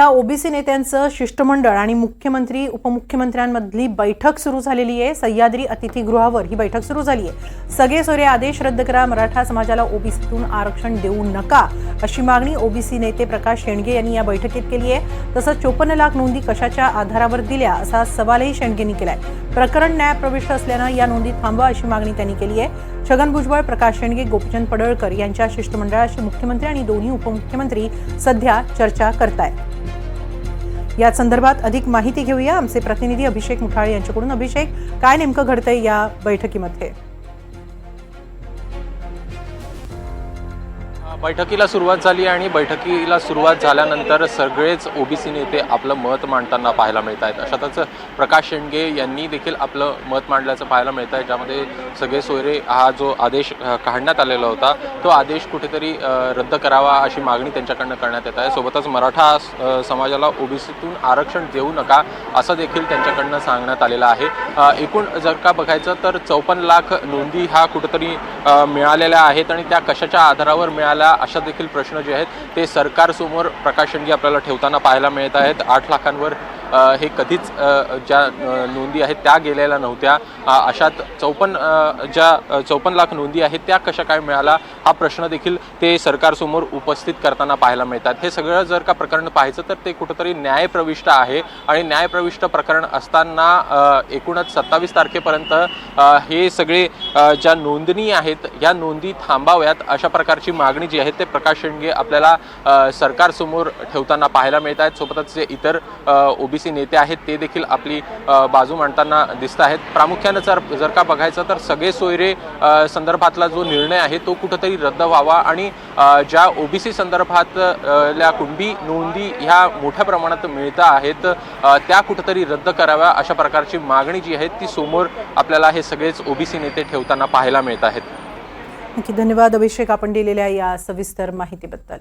या ओबीसी नेत्यांचं शिष्टमंडळ आणि मुख्यमंत्री उपमुख्यमंत्र्यांमधली बैठक सुरू झालेली आहे. सह्याद्री अतिथीगृहावर ही बैठक सुरू झाली आहे. सगळे सोरे आदेश रद्द करा. मराठा समाजाला ओबीसीतून आरक्षण देऊ नका अशी मागणी ओबीसी नेते प्रकाश शेंडगे यांनी या बैठकीत केली आहे. तसंच चोपन्न लाख नोंदी कशाच्या आधारावर दिल्या असा सवालही शेंडगेंनी केलाय. प्रकरण न्यायप्रविष्ट असल्यानं या नोंदी थांबवा अशी मागणी त्यांनी केली आहे. छगन भुजबळ प्रकाश शेंडगे गोपीचंद पडळकर यांच्या शिष्टमंडळाशी मुख्यमंत्री आणि दोन्ही उपमुख्यमंत्री सध्या चर्चा करतायत. या संदर्भात अधिक माहिती घेऊया. आमचे प्रतिनिधी अभिषेक मुठाळे यांच्याकडून. अभिषेक काय नेमकं घडतंय या बैठकीमध्ये? बैठकीला सुरुवात झाली आणि बैठकीला सुरुवात झाल्यानंतर सगळेच ओबीसी नेते आपलं मत मांडताना पाहायला मिळत आहेत. अशातच प्रकाश शेंडगे यांनी देखील आपलं मत मांडल्याचं पाहायला मिळत आहे. ज्यामध्ये सगळे सोयरे हा जो आदेश काढण्यात आलेला होता तो आदेश कुठेतरी रद्द करावा अशी मागणी त्यांच्याकडनं करण्यात येत आहे. सोबतच मराठा समाजाला ओबीसीतून आरक्षण देऊ नका असं देखील त्यांच्याकडनं सांगण्यात आलेलं आहे. एकूण जर का बघायचं तर चौपन्न लाख नोंदी हा कुठेतरी मिळालेल्या आहेत आणि त्या कशाच्या आधारावर मिळाल्या अशा देखील प्रश्न जे आहेत ते सरकारसमोर प्रकाशनगी आपल्याला ठेवताना पाहायला मिळत आहेत. आठ लाखांवर हे कधीच ज्या नोंदी आहेत त्या गेलेल्या नव्हत्या. अशात चौपन्न ज्या चौपन्न लाख नोंदी आहेत त्या कशा काय मिळाला हा प्रश्न देखील ते सरकारसमोर उपस्थित करताना पाहायला मिळतात. हे सगळं जर का प्रकरण पाहायचं तर ते कुठंतरी न्यायप्रविष्ट आहे आणि न्यायप्रविष्ट प्रकरण असताना एकूणच सत्तावीस तारखेपर्यंत हे सगळे ज्या नोंदणी आहेत या नोंदी थांबाव्यात अशा प्रकारची मागणी जी आहे ते प्रकाश शेंडगे आपल्याला सरकारसमोर ठेवताना पाहायला मिळत आहेत सोबतच जे इतर ओबीसी नेते आहेत ते देखील आपली बाजू मांडताना दिसत आहेत. प्रामुख्यानं जर जर का बघायचं तर सगळे सोयरे संदर्भातला जो निर्णय आहे तो कुठंतरी रद्द व्हावा आणि ज्या ओबीसी संदर्भात ल्या कुणबी नोंदी ह्या मोठ्या प्रमाणात मिळत आहेत त्या कुठंतरी रद्द कराव्या अशा प्रकारची मागणी जी आहे ती समोर आपल्याला हे सगळेच ओबीसी नेते ठेवताना पाहायला मिळत आहेत. नक्की धन्यवाद अभिषेक आपण दिलेल्या या सविस्तर माहितीबद्दल.